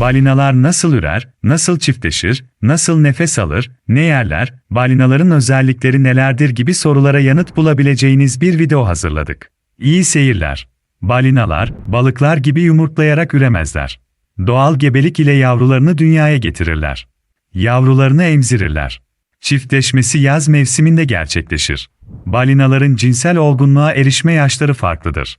Balinalar nasıl ürer, nasıl çiftleşir, nasıl nefes alır, ne yerler, balinaların özellikleri nelerdir gibi sorulara yanıt bulabileceğiniz bir video hazırladık. İyi seyirler. Balinalar, balıklar gibi yumurtlayarak üremezler. Doğal gebelik ile yavrularını dünyaya getirirler. Yavrularını emzirirler. Çiftleşmesi yaz mevsiminde gerçekleşir. Balinaların cinsel olgunluğa erişme yaşları farklıdır.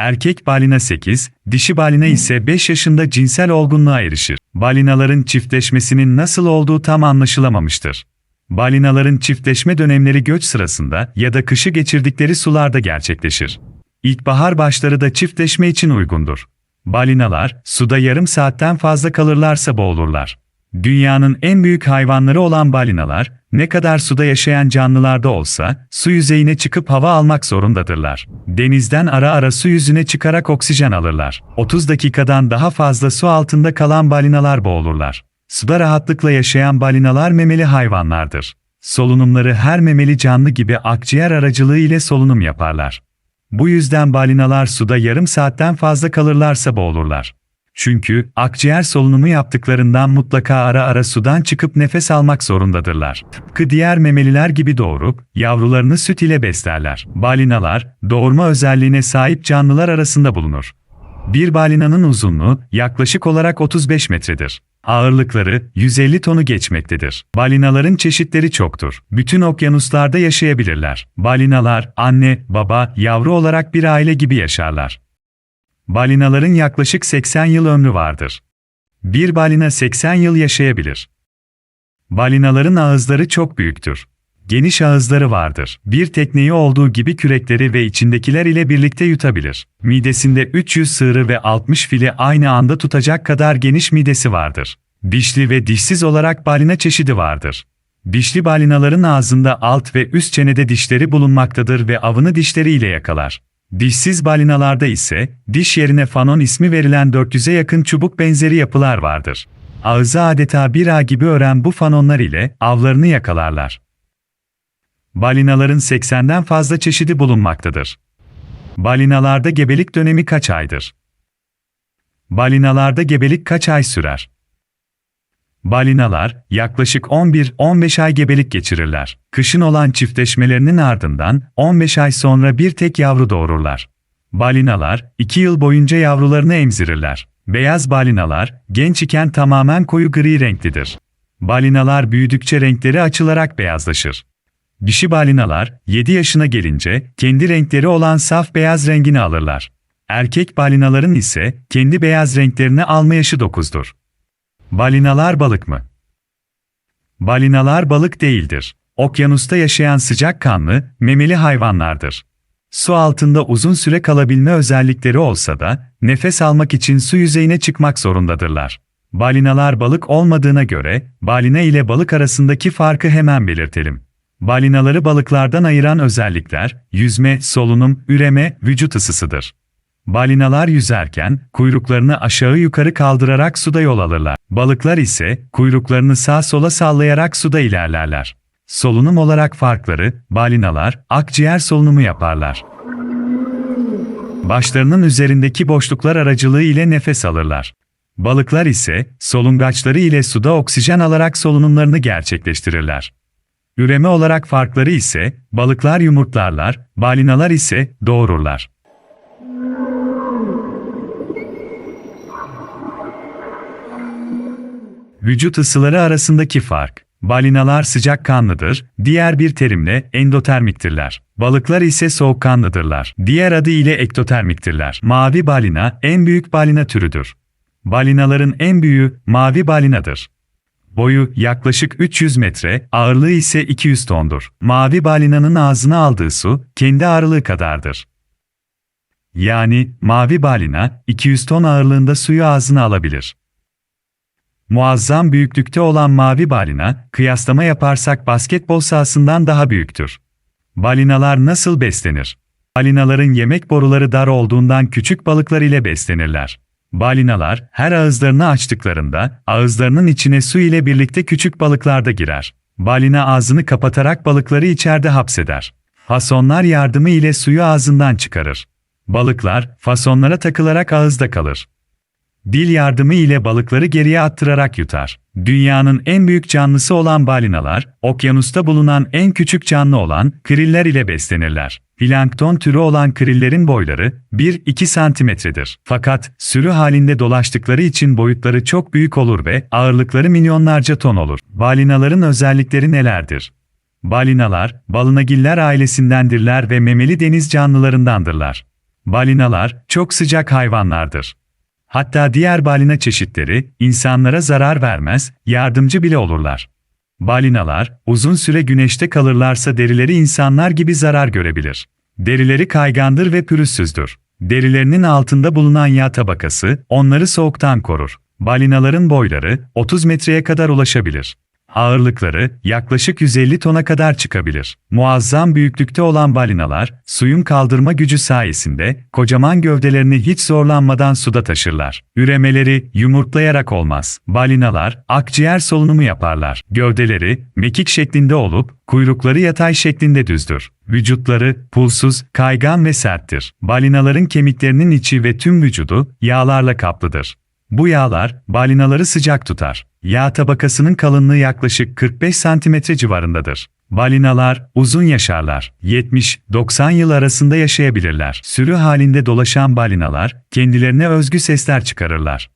Erkek balina 8, dişi balina ise 5 yaşında cinsel olgunluğa erişir. Balinaların çiftleşmesinin nasıl olduğu tam anlaşılamamıştır. Balinaların çiftleşme dönemleri göç sırasında ya da kışı geçirdikleri sularda gerçekleşir. İlkbahar başları da çiftleşme için uygundur. Balinalar, suda yarım saatten fazla kalırlarsa boğulurlar. Dünyanın en büyük hayvanları olan balinalar, ne kadar suda yaşayan canlılarda olsa, su yüzeyine çıkıp hava almak zorundadırlar. Denizden ara ara su yüzüne çıkarak oksijen alırlar. 30 dakikadan daha fazla su altında kalan balinalar boğulurlar. Suda rahatlıkla yaşayan balinalar memeli hayvanlardır. Solunumları her memeli canlı gibi akciğer aracılığı ile solunum yaparlar. Bu yüzden balinalar suda yarım saatten fazla kalırlarsa boğulurlar. Çünkü akciğer solunumu yaptıklarından mutlaka ara ara sudan çıkıp nefes almak zorundadırlar. Tıpkı diğer memeliler gibi doğurup yavrularını süt ile beslerler. Balinalar doğurma özelliğine sahip canlılar arasında bulunur. Bir balinanın uzunluğu yaklaşık olarak 35 metredir. Ağırlıkları 150 tonu geçmektedir. Balinaların çeşitleri çoktur. Bütün okyanuslarda yaşayabilirler. Balinalar anne, baba, yavru olarak bir aile gibi yaşarlar. Balinaların yaklaşık 80 yıl ömrü vardır. Bir balina 80 yıl yaşayabilir. Balinaların ağızları çok büyüktür. Geniş ağızları vardır. Bir tekneyi olduğu gibi kürekleri ve içindekiler ile birlikte yutabilir. Midesinde 300 sığırı ve 60 fili aynı anda tutacak kadar geniş midesi vardır. Dişli ve dişsiz olarak balina çeşidi vardır. Dişli balinaların ağzında alt ve üst çenede dişleri bulunmaktadır ve avını dişleriyle yakalar. Dişsiz balinalarda ise, diş yerine fanon ismi verilen 400'e yakın çubuk benzeri yapılar vardır. Ağzı adeta bir ağ gibi ören bu fanonlar ile avlarını yakalarlar. Balinaların 80'den fazla çeşidi bulunmaktadır. Balinalarda gebelik dönemi kaç aydır? Balinalarda gebelik kaç ay sürer? Balinalar yaklaşık 11-15 ay gebelik geçirirler. Kışın olan çiftleşmelerinin ardından 15 ay sonra bir tek yavru doğururlar. Balinalar 2 yıl boyunca yavrularını emzirirler. Beyaz balinalar genç iken tamamen koyu gri renklidir. Balinalar büyüdükçe renkleri açılarak beyazlaşır. Dişi balinalar 7 yaşına gelince kendi renkleri olan saf beyaz rengini alırlar. Erkek balinaların ise kendi beyaz renklerini alma yaşı 9'dur. Balinalar balık mı? Balinalar balık değildir. Okyanusta yaşayan sıcakkanlı, memeli hayvanlardır. Su altında uzun süre kalabilme özellikleri olsa da, nefes almak için su yüzeyine çıkmak zorundadırlar. Balinalar balık olmadığına göre, balina ile balık arasındaki farkı hemen belirtelim. Balinaları balıklardan ayıran özellikler, yüzme, solunum, üreme, vücut ısısıdır. Balinalar yüzerken kuyruklarını aşağı yukarı kaldırarak suda yol alırlar. Balıklar ise kuyruklarını sağ sola sallayarak suda ilerlerler. Solunum olarak farkları, balinalar akciğer solunumu yaparlar. Başlarının üzerindeki boşluklar aracılığı ile nefes alırlar. Balıklar ise solungaçları ile suda oksijen alarak solunumlarını gerçekleştirirler. Üreme olarak farkları ise balıklar yumurtlarlar, balinalar ise doğururlar. Vücut ısıları arasındaki fark. Balinalar sıcakkanlıdır, diğer bir terimle endotermiktirler. Balıklar ise soğukkanlıdırlar. Diğer adı ile ektotermiktirler. Mavi balina en büyük balina türüdür. Balinaların en büyüğü mavi balinadır. Boyu yaklaşık 300 metre, ağırlığı ise 200 tondur. Mavi balinanın ağzına aldığı su kendi ağırlığı kadardır. Yani mavi balina 200 ton ağırlığında suyu ağzına alabilir. Muazzam büyüklükte olan mavi balina, kıyaslama yaparsak basketbol sahasından daha büyüktür. Balinalar nasıl beslenir? Balinaların yemek boruları dar olduğundan küçük balıklar ile beslenirler. Balinalar her ağızlarını açtıklarında ağızlarının içine su ile birlikte küçük balıklar da girer. Balina ağzını kapatarak balıkları içeride hapseder. Fasonlar yardımı ile suyu ağzından çıkarır. Balıklar fasonlara takılarak ağızda kalır. Dil yardımı ile balıkları geriye attırarak yutar. Dünyanın en büyük canlısı olan balinalar, okyanusta bulunan en küçük canlı olan kriller ile beslenirler. Plankton türü olan krillerin boyları 1-2 santimetredir. Fakat sürü halinde dolaştıkları için boyutları çok büyük olur ve ağırlıkları milyonlarca ton olur. Balinaların özellikleri nelerdir? Balinalar, balınagiller ailesindendirler ve memeli deniz canlılarındandırlar. Balinalar, çok sıcak hayvanlardır. Hatta diğer balina çeşitleri, insanlara zarar vermez, yardımcı bile olurlar. Balinalar, uzun süre güneşte kalırlarsa derileri insanlar gibi zarar görebilir. Derileri kaygandır ve pürüzsüzdür. Derilerinin altında bulunan yağ tabakası, onları soğuktan korur. Balinaların boyları, 30 metreye kadar ulaşabilir. Ağırlıkları yaklaşık 150 tona kadar çıkabilir. Muazzam büyüklükte olan balinalar, suyun kaldırma gücü sayesinde kocaman gövdelerini hiç zorlanmadan suda taşırlar. Üremeleri yumurtlayarak olmaz. Balinalar akciğer solunumu yaparlar. Gövdeleri mekik şeklinde olup kuyrukları yatay şeklinde düzdür. Vücutları pulsuz, kaygan ve serttir. Balinaların kemiklerinin içi ve tüm vücudu yağlarla kaplıdır. Bu yağlar balinaları sıcak tutar. Yağ tabakasının kalınlığı yaklaşık 45 cm civarındadır. Balinalar uzun yaşarlar. 70-90 yıl arasında yaşayabilirler. Sürü halinde dolaşan balinalar kendilerine özgü sesler çıkarırlar.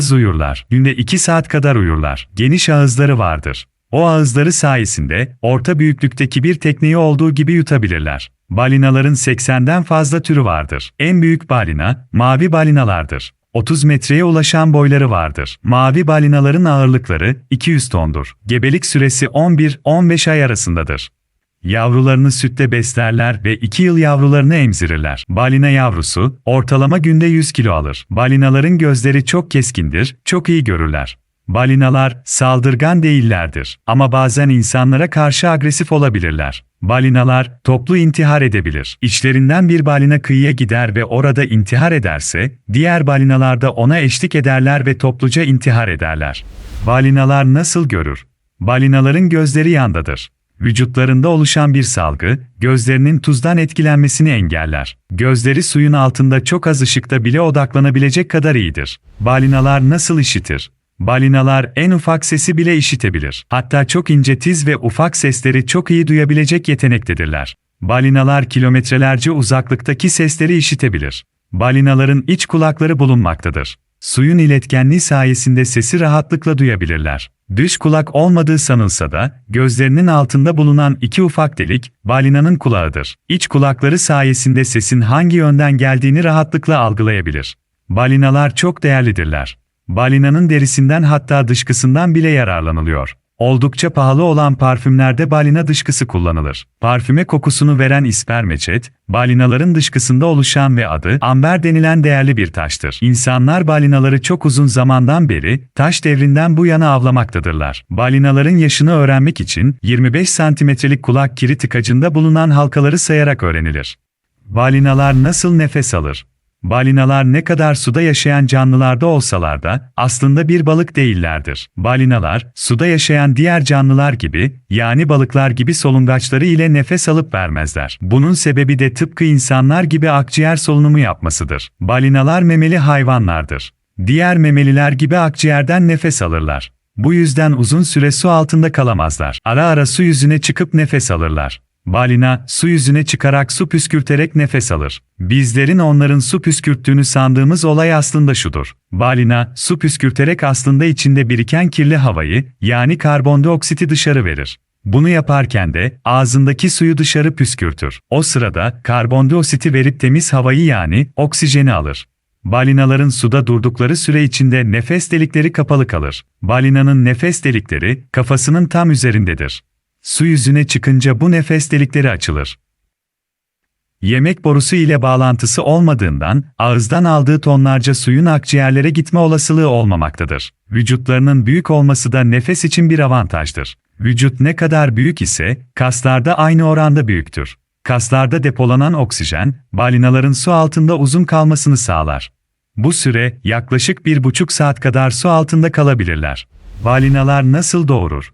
Az uyurlar. Günde 2 saat kadar uyurlar. Geniş ağızları vardır. O ağızları sayesinde orta büyüklükteki bir tekneyi olduğu gibi yutabilirler. Balinaların 80'den fazla türü vardır. En büyük balina, mavi balinalardır. 30 metreye ulaşan boyları vardır. Mavi balinaların ağırlıkları 200 tondur. Gebelik süresi 11-15 ay arasındadır. Yavrularını sütle beslerler ve 2 yıl yavrularını emzirirler. Balina yavrusu ortalama günde 100 kilo alır. Balinaların gözleri çok keskindir, çok iyi görürler. Balinalar saldırgan değillerdir ama bazen insanlara karşı agresif olabilirler. Balinalar toplu intihar edebilir. İçlerinden bir balina kıyıya gider ve orada intihar ederse, diğer balinalar da ona eşlik ederler ve topluca intihar ederler. Balinalar nasıl görür? Balinaların gözleri yandadır. Vücutlarında oluşan bir salgı, gözlerinin tuzdan etkilenmesini engeller. Gözleri suyun altında çok az ışıkta bile odaklanabilecek kadar iyidir. Balinalar nasıl işitir? Balinalar en ufak sesi bile işitebilir. Hatta çok ince tiz ve ufak sesleri çok iyi duyabilecek yetenektedirler. Balinalar kilometrelerce uzaklıktaki sesleri işitebilir. Balinaların iç kulakları bulunmaktadır. Suyun iletkenliği sayesinde sesi rahatlıkla duyabilirler. Dış kulak olmadığı sanılsa da, gözlerinin altında bulunan iki ufak delik, balinanın kulağıdır. İç kulakları sayesinde sesin hangi yönden geldiğini rahatlıkla algılayabilir. Balinalar çok değerlidirler. Balinanın derisinden hatta dışkısından bile yararlanılıyor. Oldukça pahalı olan parfümlerde balina dışkısı kullanılır. Parfüme kokusunu veren ispermeçet, balinaların dışkısında oluşan ve adı amber denilen değerli bir taştır. İnsanlar balinaları çok uzun zamandan beri taş devrinden bu yana avlamaktadırlar. Balinaların yaşını öğrenmek için 25 santimetrelik kulak kiri tıkacında bulunan halkaları sayarak öğrenilir. Balinalar nasıl nefes alır? Balinalar ne kadar suda yaşayan canlılarda olsalar da aslında bir balık değillerdir. Balinalar, suda yaşayan diğer canlılar gibi, yani balıklar gibi solungaçları ile nefes alıp vermezler. Bunun sebebi de tıpkı insanlar gibi akciğer solunumu yapmasıdır. Balinalar memeli hayvanlardır. Diğer memeliler gibi akciğerden nefes alırlar. Bu yüzden uzun süre su altında kalamazlar. Ara ara su yüzüne çıkıp nefes alırlar. Balina, su yüzüne çıkarak su püskürterek nefes alır. Bizlerin onların su püskürttüğünü sandığımız olay aslında şudur. Balina, su püskürterek aslında içinde biriken kirli havayı, yani karbondioksiti dışarı verir. Bunu yaparken de ağzındaki suyu dışarı püskürtür. O sırada karbondioksiti verip temiz havayı yani oksijeni alır. Balinaların suda durdukları süre içinde nefes delikleri kapalı kalır. Balinanın nefes delikleri kafasının tam üzerindedir. Su yüzüne çıkınca bu nefes delikleri açılır. Yemek borusu ile bağlantısı olmadığından, ağızdan aldığı tonlarca suyun akciğerlere gitme olasılığı olmamaktadır. Vücutlarının büyük olması da nefes için bir avantajdır. Vücut ne kadar büyük ise, kaslarda aynı oranda büyüktür. Kaslarda depolanan oksijen, balinaların su altında uzun kalmasını sağlar. Bu süre, yaklaşık bir buçuk saat kadar su altında kalabilirler. Balinalar nasıl doğurur?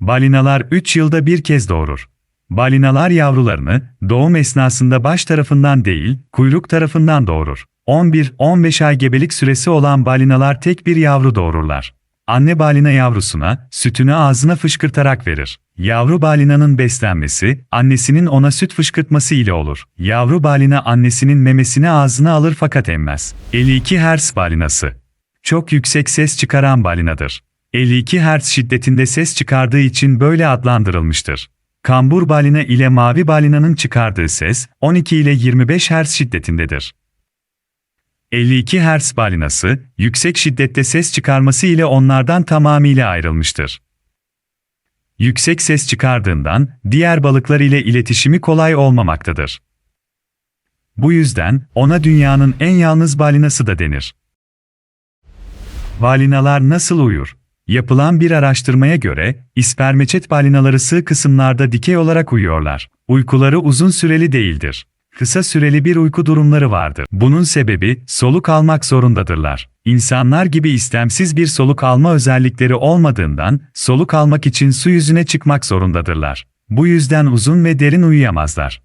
Balinalar 3 yılda bir kez doğurur. Balinalar yavrularını doğum esnasında baş tarafından değil, kuyruk tarafından doğurur. 11-15 ay gebelik süresi olan balinalar tek bir yavru doğururlar. Anne balina yavrusuna sütünü ağzına fışkırtarak verir. Yavru balinanın beslenmesi, annesinin ona süt fışkırtması ile olur. Yavru balina annesinin memesini ağzına alır fakat emmez. 52 Hz balinası. Çok yüksek ses çıkaran balinadır. 52 Hz şiddetinde ses çıkardığı için böyle adlandırılmıştır. Kambur balina ile mavi balinanın çıkardığı ses 12 ile 25 Hz şiddetindedir. 52 Hz balinası, yüksek şiddette ses çıkarması ile onlardan tamamıyla ayrılmıştır. Yüksek ses çıkardığından diğer balıklar ile iletişimi kolay olmamaktadır. Bu yüzden ona dünyanın en yalnız balinası da denir. Balinalar nasıl uyur? Yapılan bir araştırmaya göre, ispermeçet balinaları sığ kısımlarda dikey olarak uyuyorlar. Uykuları uzun süreli değildir. Kısa süreli bir uyku durumları vardır. Bunun sebebi, soluk almak zorundadırlar. İnsanlar gibi istemsiz bir soluk alma özellikleri olmadığından, soluk almak için su yüzüne çıkmak zorundadırlar. Bu yüzden uzun ve derin uyuyamazlar.